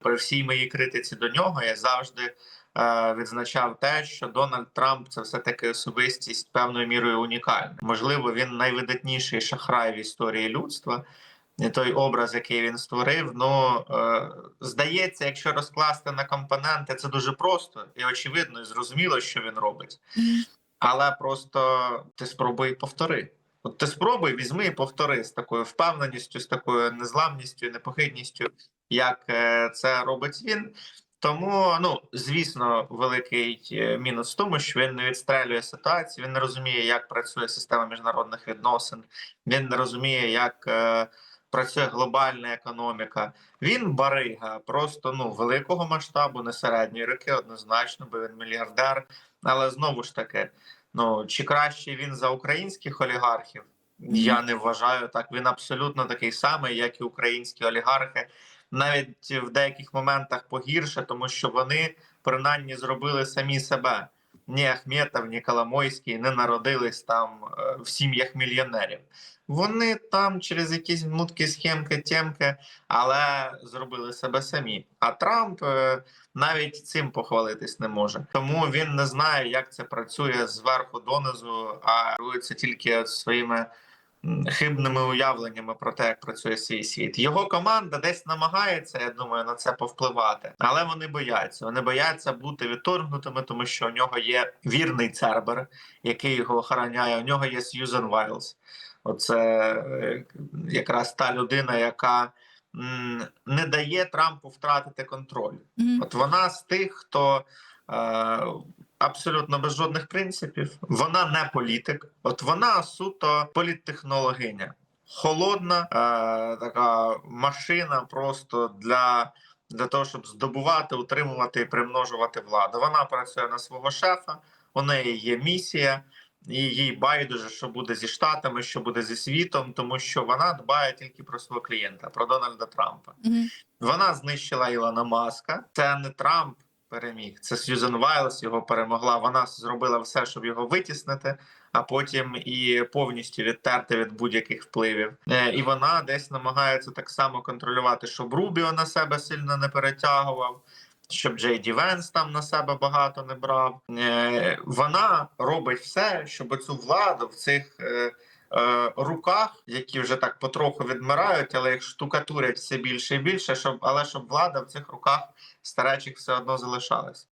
При всій моїй критиці до нього я завжди е, відзначав те, що Дональд Трамп це все таки особистість певною мірою унікальна. Можливо, він найвидатніший шахрай в історії людства. І той образ, який він створив, ну е, здається, якщо розкласти на компоненти, це дуже просто і очевидно, і зрозуміло, що він робить. Але просто ти спробуй повтори. От ти спробуй, візьми і повтори з такою впевненістю, з такою незламністю, непохитністю, як е, це робить він. Тому, ну звісно, великий е, мінус в тому, що він не відстрелює ситуацію. Він не розуміє, як працює система міжнародних відносин. Він не розуміє, як е, працює глобальна економіка. Він барига, просто ну великого масштабу, не середньої роки, однозначно, бо він мільярдер. Але знову ж таки, ну чи краще він за українських олігархів? Я не вважаю так. Він абсолютно такий самий, як і українські олігархи, навіть в деяких моментах погірше, тому що вони принаймні зробили самі себе. Ні Ахметов, ні Коломойський не народились там е, в сім'ях мільйонерів. Вони там через якісь мутки, схемки, тємки, але зробили себе самі. А Трамп е, навіть цим похвалитись не може. Тому він не знає, як це працює зверху донизу, а керується тільки своїми хибними уявленнями про те, як працює свій світ. Його команда десь намагається, я думаю, на це повпливати, але вони бояться. Вони бояться бути відторгнутими, тому що у нього є вірний цербер, який його охороняє. У нього є Сьюзен Вайлз. Оце е, якраз та людина, яка не дає Трампу втратити контроль. Мгм. От вона з тих, хто е, абсолютно без жодних принципів. Вона не політик, от вона суто політтехнологиня. Холодна е, така машина просто для, для того, щоб здобувати, утримувати і примножувати владу. Вона працює на свого шефа, у неї є місія. І їй байдуже, що буде зі штатами, що буде зі світом, тому що вона дбає тільки про свого клієнта, про Дональда Трампа. Мгм. Вона знищила Ілона Маска. Це не Трамп переміг. Це Сьюзен Вайлс його перемогла. Вона зробила все, щоб його витіснити, а потім і повністю відтерти від будь-яких впливів. Е, І вона десь намагається так само контролювати, щоб Рубіо на себе сильно не перетягував. Щоб Джей Ді Венс там на себе багато не брав. Е, Вона робить все, щоб цю владу в цих е, руках, які вже так потроху відмирають, але їх штукатурять все більше і більше, щоб але щоб влада в цих руках старечих все одно залишалась.